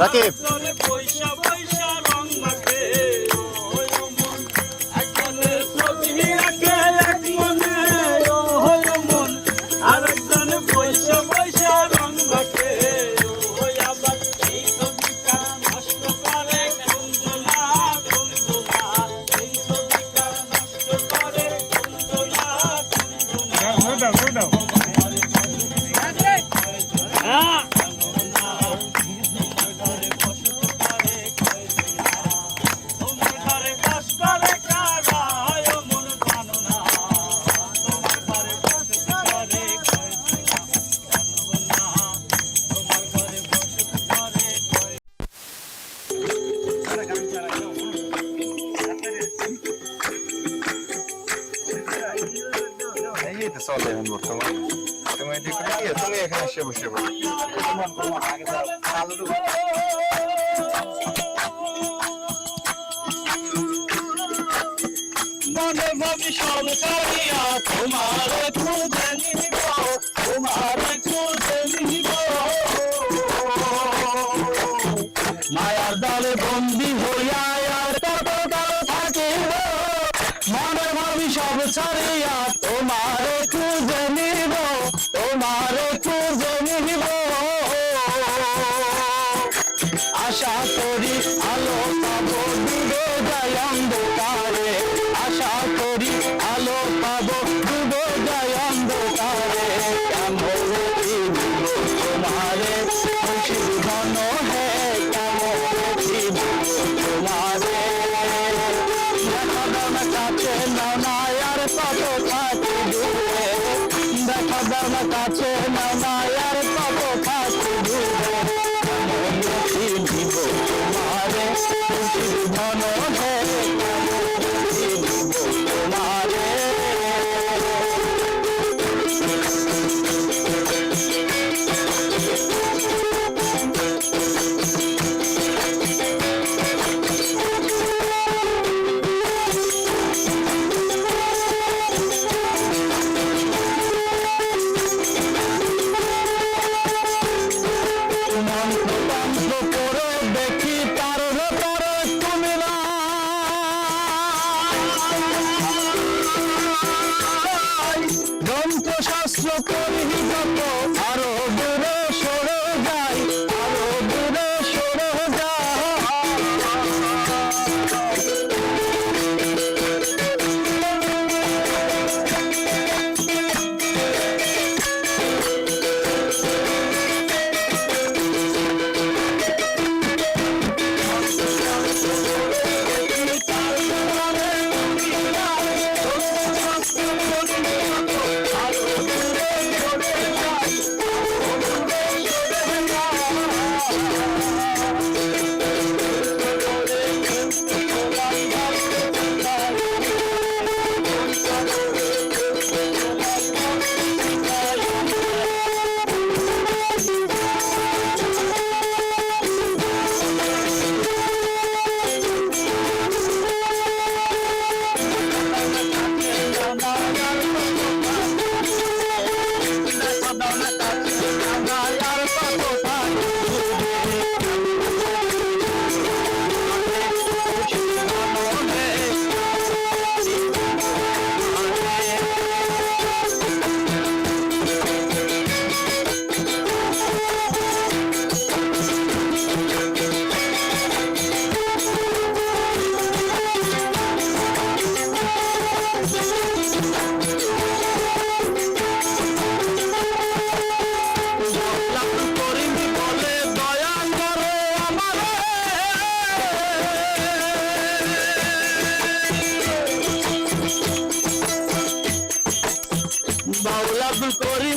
রাকিব। এই তো চলে এখন বর্তমানে তুমি এটি করে তুমি এখানে এসে বসে পড়ো। মনে ভাবি সব তোমার খুঁজে তোমারে একটু জমি নিব আশা করি আলো পাবো ডুবে যাই অন্ধকারে আশা করি আলো পাবো ডুবে যাই অন্ধকারে কেমন তোমারে? খুশি ঘন হে, কেমন তোমারে? কত vitória.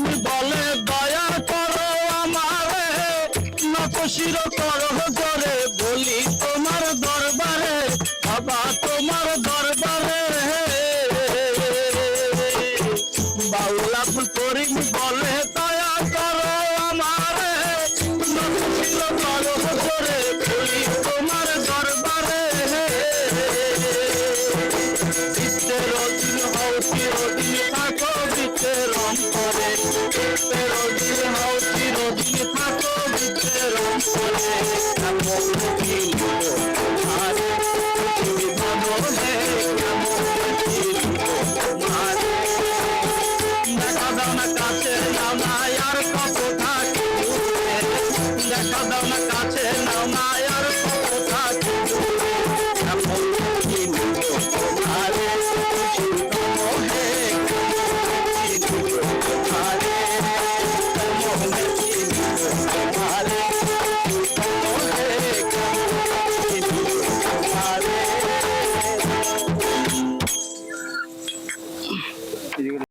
করে